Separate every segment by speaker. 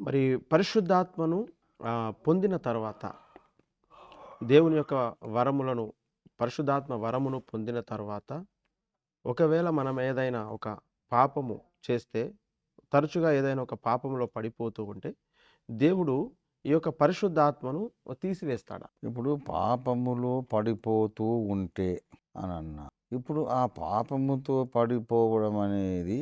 Speaker 1: మరి పరిశుద్ధాత్మను పొందిన తర్వాత దేవుని యొక్క వరములను పరిశుద్ధాత్మ వరమును పొందిన తర్వాత ఒకవేళ మనం ఏదైనా ఒక పాపము చేస్తే తరచుగా ఏదైనా ఒక పాపంలో పడిపోతూ ఉంటే దేవుడు ఈ యొక్క పరిశుద్ధాత్మను తీసివేస్తాడా?
Speaker 2: ఇప్పుడు పాపములో పడిపోతూ ఉంటే అని అన్నా. ఇప్పుడు ఆ పాపముతో పడిపోవడం అనేది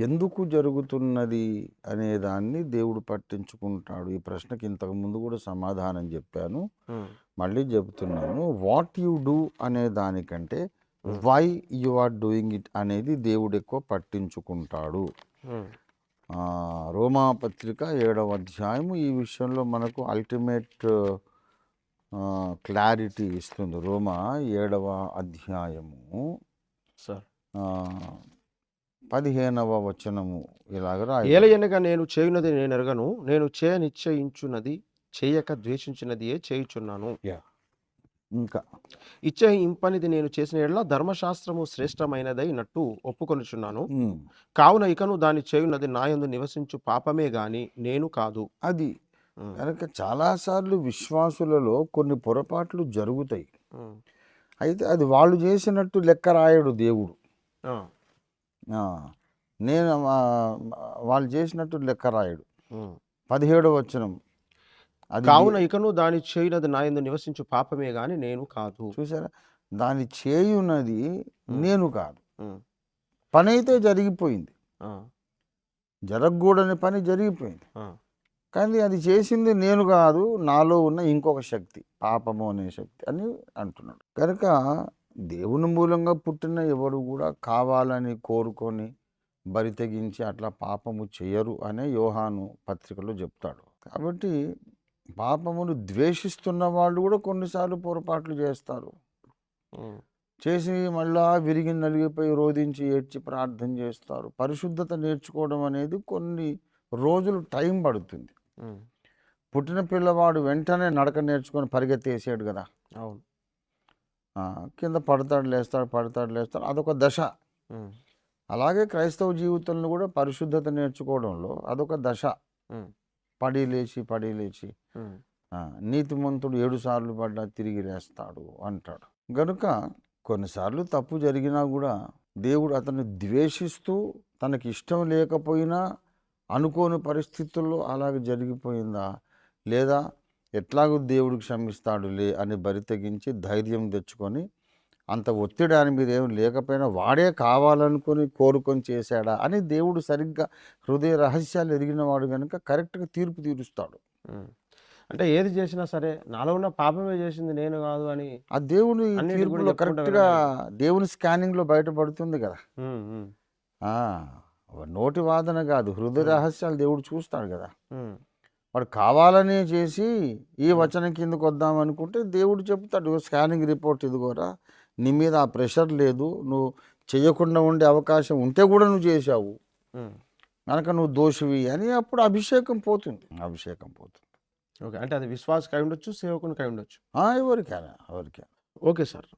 Speaker 2: ఎందుకు జరుగుతున్నది అనే దాన్ని దేవుడు పట్టించుకుంటాడు? ఈ ప్రశ్నకి ఇంతకు ముందు కూడా సమాధానం చెప్పాను. మళ్ళీ చెప్తున్నాను వాట్ యు డూ అనే దానికంటే why you are doing it అనేది దేవుడు ఎక్కువ పట్టించుకుంటాడు. రోమా పత్రిక ఏడవ అధ్యాయము ఈ విషయంలో మనకు అల్టిమేట్ క్లారిటీ ఇస్తుంది. రోమా ఏడవ అధ్యాయము.
Speaker 1: సార్.
Speaker 2: పదిహేనవ వచనము ఇలాగ
Speaker 1: ఏలయనగా నేను చేయునది నేను ఎరగను నేను చేయ నిశ్చయించున్నది చేయక ద్వేషించినదియే చేయుచున్నాను?
Speaker 2: ఇంకా.
Speaker 1: ఇచ్చే ఇంపనిది నేను చేసిన ఎడల ధర్మశాస్త్రము శ్రేష్టమైనదై నట్టు ఒప్పుకొనుచున్నాను. కావున ఇకను దాని చేయున్నది నాయందు నివసించు పాపమే గాని నేను కాదు.
Speaker 2: అది. కనుక చాలాసార్లు విశ్వాసులలో కొన్ని పొరపాట్లు జరుగుతాయి. అయితే అది వాళ్ళు చేసినట్టు లెక్క రాయడు దేవుడు. నేను వాళ్ళు చేసినట్టు లెక్క రాయడు.
Speaker 1: ఉమ్.
Speaker 2: పదిహేడవ వచనం. అది
Speaker 1: కావున ఇకను దాని చేయునది నాయందు నివసించు పాపమే గాని నేను కాదు.
Speaker 2: చూసారా? దాని చేయున్నది నేను కాదు. పని అయితే జరిగిపోయింది. జరగకూడని పని జరిగిపోయింది. కానీ అది చేసింది నేను కాదు నాలో ఉన్న ఇంకొక శక్తి పాపము అనే శక్తి అని అంటున్నాడు. కనుక దేవుని మూలంగా పుట్టిన ఎవరు కూడా కావాలని కోరుకొని బరి తెగించి అట్లా పాపము చేయరు అనే యోహాను పత్రికలో చెప్తాడు. కాబట్టి పాపమును ద్వేషిస్తున్న వాళ్ళు కూడా కొన్నిసార్లు పొరపాట్లు చేస్తారు. చేసి మళ్ళా విరిగి నలిగిపోయి రోధించి ఏడ్చి ప్రార్థన చేస్తారు. పరిశుద్ధత నేర్చుకోవడం అనేది కొన్ని రోజులు టైం పడుతుంది. పుట్టిన పిల్లవాడు వెంటనే నడక నేర్చుకొని పరిగెత్తేసాడు కదా.
Speaker 1: అవును.
Speaker 2: కింద పడతాడు లేస్తాడు పడతాడు లేస్తాడు. అదొక దశ. అలాగే క్రైస్తవ జీవితంలో కూడా పరిశుద్ధత నేర్చుకోవడంలో అదొక దశ. పడి లేచి పడి లేచి. నీతిమంతుడు ఏడు సార్లు పడ్డా తిరిగి లేస్తాడు అంటాడు. గనుక కొన్నిసార్లు తప్పు జరిగినా కూడా దేవుడు అతన్ని ద్వేషిస్తూ తనకి ఇష్టం లేకపోయినా అనుకోని పరిస్థితుల్లో అలాగ జరిగిపోయిందా? లేదా ఎట్లాగూ దేవుడు క్షమిస్తాడులే అని బరి తెగించి ధైర్యం తెచ్చుకొని అంత ఒత్తిడి ఆయన మీద ఏం లేకపోయినా వాడే కావాలనుకొని కోరుకొని చేశాడా అని దేవుడు సరిగ్గా హృదయ రహస్యాలు ఎరిగిన వాడు కనుక కరెక్ట్గా తీర్పు తీరుస్తాడు.
Speaker 1: అంటే ఏది చేసినా సరే నాలో ఉన్న పాపమే చేసింది నేను కాదు అని
Speaker 2: ఆ దేవుని తీర్పులో కరెక్ట్గా దేవుని స్కానింగ్లో బయటపడుతుంది కదా. నోటి వాదన కాదు హృదయ రహస్యాలు దేవుడు చూస్తాడు కదా. వాడు కావాలనే చేసి ఈ వచనం కిందకు వద్దాం అనుకుంటే దేవుడు చెప్తాడు "ఇదిగో స్కానింగ్ రిపోర్ట్ ఇదిగోరా నీ మీద ఆ ప్రెషర్ లేదు నువ్వు చేయకుండా ఉండే అవకాశం ఉంటే కూడా నువ్వు
Speaker 1: ఉమ్.
Speaker 2: కనుక నువ్వు దోషివి అని అప్పుడు అభిషేకం పోతుంది. అభిషేకం పోతుంది.
Speaker 1: ఓకే అంటే అది విశ్వాసకై ఉండొచ్చు సేవకునికై ఉండొచ్చు?
Speaker 2: ఆ, ఎవరికైనా ఎవరికైనా.
Speaker 1: Okay sir.